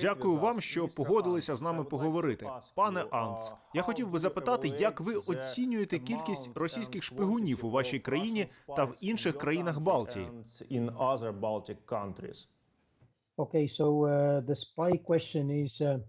Дякую with вам, us. що Mr. погодилися Hans, з нами I would like поговорити. to ask Пане you, uh, Анц, я хотів би you запитати, як ви оцінюєте кількість російських шпигунів у вашій країні та в інших країнах Балтії? and in other Baltic countries? Okay, so uh, the spy question is. Uh,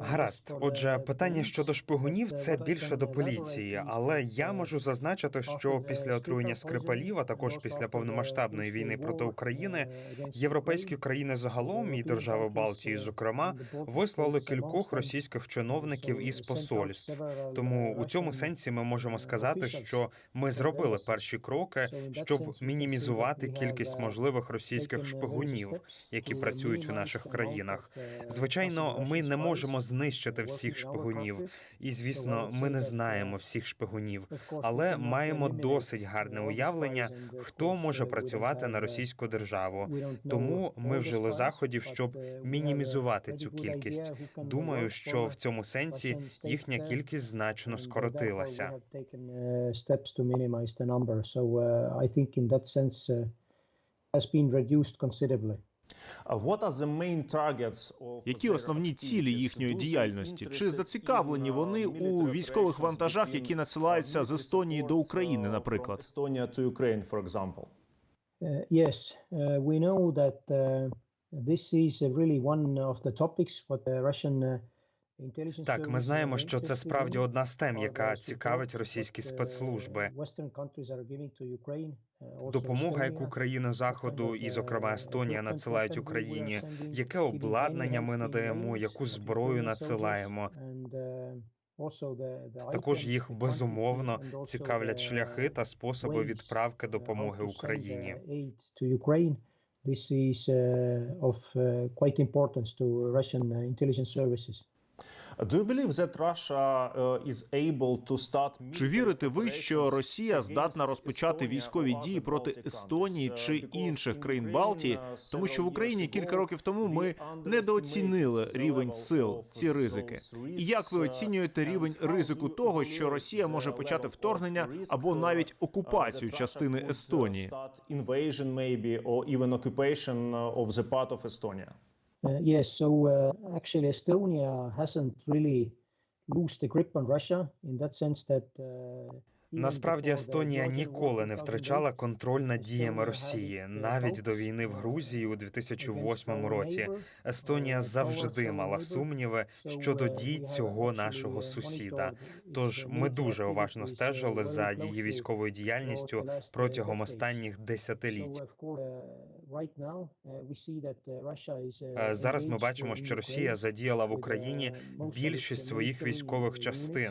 Гаразд. Отже, питання щодо шпигунів це більше до поліції, але я можу зазначити, що після отруєння Скрипалів, а також після повномасштабної війни проти України, європейські країни загалом і держави Балтії, зокрема, вислали кількох російських чиновників із посольств. Тому у цьому сенсі ми можемо сказати, що ми зробили перші кроки, щоб мінімізувати кількість можливих російських шпигунів, які працюють у наших країнах. Звичайно, ми не можемо знищити всіх шпигунів, і звісно, ми не знаємо uh, всіх шпигунів. Але маємо досить uh, гарне уявлення, хто може uh, працювати на uh, російську державу. Тому ми вжили заходів, щоб uh, мінімізувати цю кількість. Думаю, що в цьому сенсі їхня uh, кількість значно uh, скоротилася. uh, uh, uh, has been reduced considerably. Uh, Які основні цілі їхньої діяльності? Чи зацікавлені uh, вони у військових вантажах, які uh, надсилаються з Естонії до України, uh, наприклад? Estonia to Ukraine, for example? Uh, Yes, uh, we know that uh, this is uh, really one of the topics what the Russian uh, intelligence Так, ми знаємо, що це справді одна з тем, яка цікавить російські uh, спецслужби. Uh, also Допомога, яку країни заходу, і, зокрема Естонія, надсилають Україні, яке обладнання ми надаємо, яку зброю надсилаємо. Також їх безумовно цікавлять шляхи та способи відправки допомоги Україні. This is uh, of uh, quite importance to Russian uh, intelligence services. Do you believe that Russia uh, is able to start Чи вірите ви, що Росія здатна розпочати військові дії проти Естонії чи інших країн Балтії, тому що в Україні кілька років тому ми недооцінили рівень сил, ці ризики? І як ви оцінюєте рівень ризику того, що Росія може почати вторгнення або навіть окупацію частини Естонії? Invasion maybe or even occupation uh, of the part of Estonia? Uh, yes, so uh, actually Estonia hasn't really lost the grip on Russia in that sense that uh, Насправді Естонія ніколи не втрачала контроль над діями Росії, навіть до війни в Грузії у against 2008 our році. Естонія uh, завжди мала сумніви щодо дій цього нашого сусіда. Тож ми дуже уважно стежили за її військовою діяльністю протягом останніх десятиліть. is, uh, Е, Зараз ми бачимо, що Росія задіяла в Україні більшість своїх військових частин.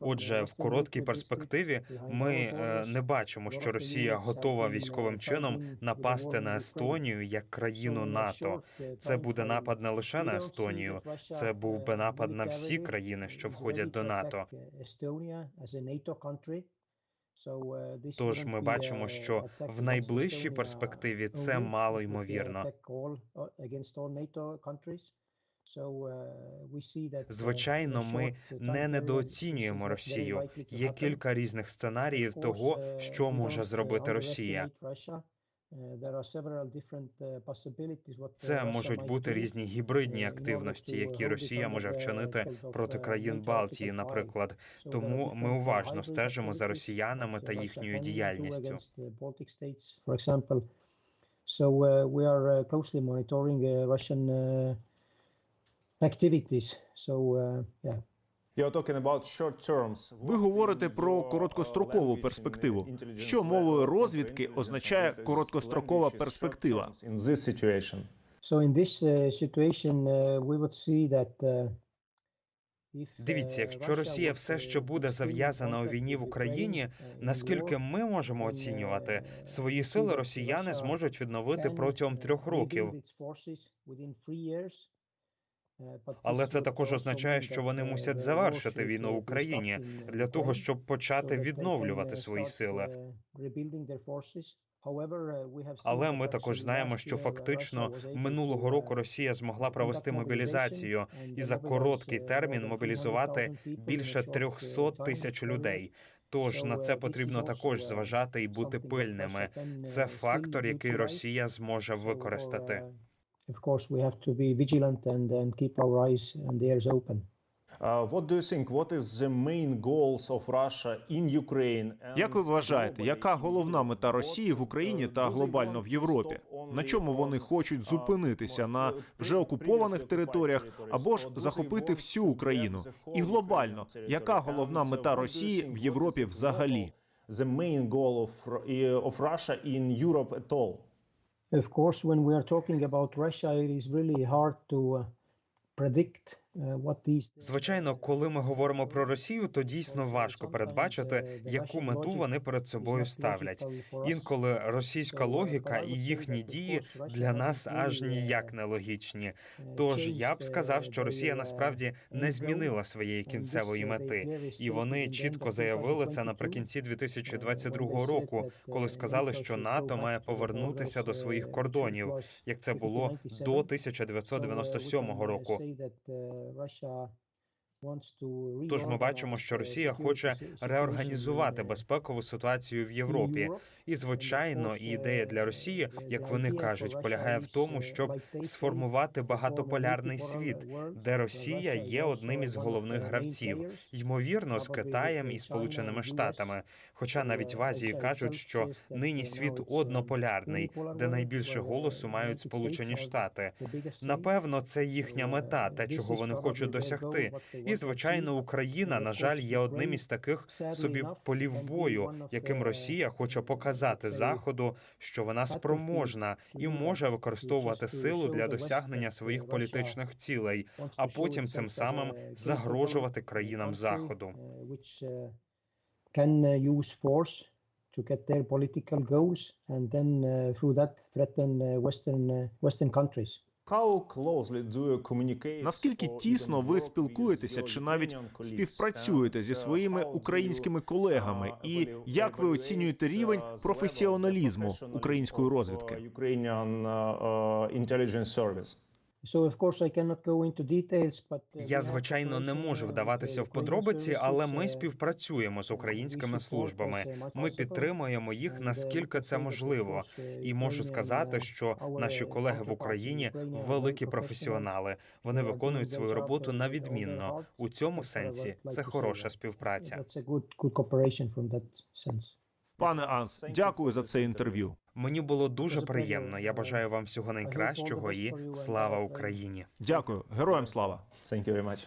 Отже, в короткій перспективі ми е, не бачимо, що Росія готова військовим чином напасти на Естонію як країну НАТО. Це буде напад не лише на Естонію, це був би напад на всі країни, що входять до НАТО. Тож ми бачимо, що в найближчій перспективі це мало ймовірно. Звичайно, ми не недооцінюємо Росію. Є кілька різних сценаріїв того, що може зробити Росія. Це можуть бути різні гібридні активності, які Росія може вчинити проти країн Балтії, наприклад. Тому ми уважно стежимо за росіянами та їхньою діяльністю. So uh, we are uh, closely monitoring uh, Russian uh, activities. So uh, yeah. You're talking about short terms. Ви говорите про короткострокову перспективу. Що мовою розвідки означає короткострокова перспектива? So in this uh, situation, uh, we would see that Дивіться, якщо Росія все ще буде зав'язана у війні в Україні, наскільки ми можемо оцінювати, свої сили росіяни зможуть відновити протягом трьох років. Але це також означає, що вони мусять завершити війну в Україні для того, щоб почати відновлювати свої сили. Але ми також знаємо, що фактично минулого року Росія змогла провести мобілізацію і за короткий термін мобілізувати більше 300 тисяч людей. Тож на це потрібно також зважати і бути пильними. Це фактор, який Росія зможе використати. Of course, we have to be vigilant and, and keep our eyes and ears open. Uh, what do you think? What is the main goals of Russia in Ukraine? Як ви вважаєте, яка головна мета Росії в Україні та глобально в Європі? На чому вони хочуть зупинитися на вже окупованих територіях або ж захопити всю Україну? І глобально, яка головна мета Росії в Європі взагалі? The main goal of, of Russia in Europe at all? Of course, when we are talking about Russia, it is really hard to uh, predict. Звичайно, коли ми говоримо про Росію, то дійсно важко передбачити, яку мету вони перед собою ставлять. Інколи російська логіка і їхні дії для нас аж ніяк не логічні. Тож я б сказав, що Росія насправді не змінила своєї кінцевої мети, і вони чітко заявили це наприкінці 2022 року, коли сказали, що НАТО має повернутися до своїх кордонів, як це було до 1997 року. Russia Тож ми бачимо, що Росія хоче реорганізувати безпекову ситуацію в Європі. І звичайно, ідея для Росії, як вони кажуть, полягає в тому, щоб сформувати багатополярний світ, де Росія є одним із головних гравців, ймовірно, з Китаєм і Сполученими Штатами. Хоча навіть в Азії кажуть, що нині світ однополярний, де найбільше голосу мають Сполучені Штати. Напевно, це їхня мета, те, чого вони хочуть досягти. І звичайно, Україна, на жаль, є одним із таких собі полів бою, яким Росія хоче показати заходу, що вона спроможна і може використовувати силу для досягнення своїх політичних цілей, а потім цим самим загрожувати країнам заходу. Uh, to get their political goals and then uh, through that threaten uh, Western Western countries. Наскільки тісно ви спілкуєтеся чи навіть співпрацюєте зі своїми українськими колегами? І як ви оцінюєте рівень професіоналізму української розвідки? Uh, uh, uh, Я звичайно не можу uh, вдаватися в подробиці, але ми uh, співпрацюємо з українськими службами. Ми підтримуємо їх uh, наскільки це можливо. uh, І можу сказати, uh, що наші uh, колеги в Україні великі професіонали. Вони виконують свою роботу uh, на відмінно. У цьому сенсі це хороша співпраця. Пане Анс, дякую за це інтерв'ю. Мені було дуже приємно. Я бажаю вам всього найкращого і слава Україні. Дякую, героям слава. Thank you very much.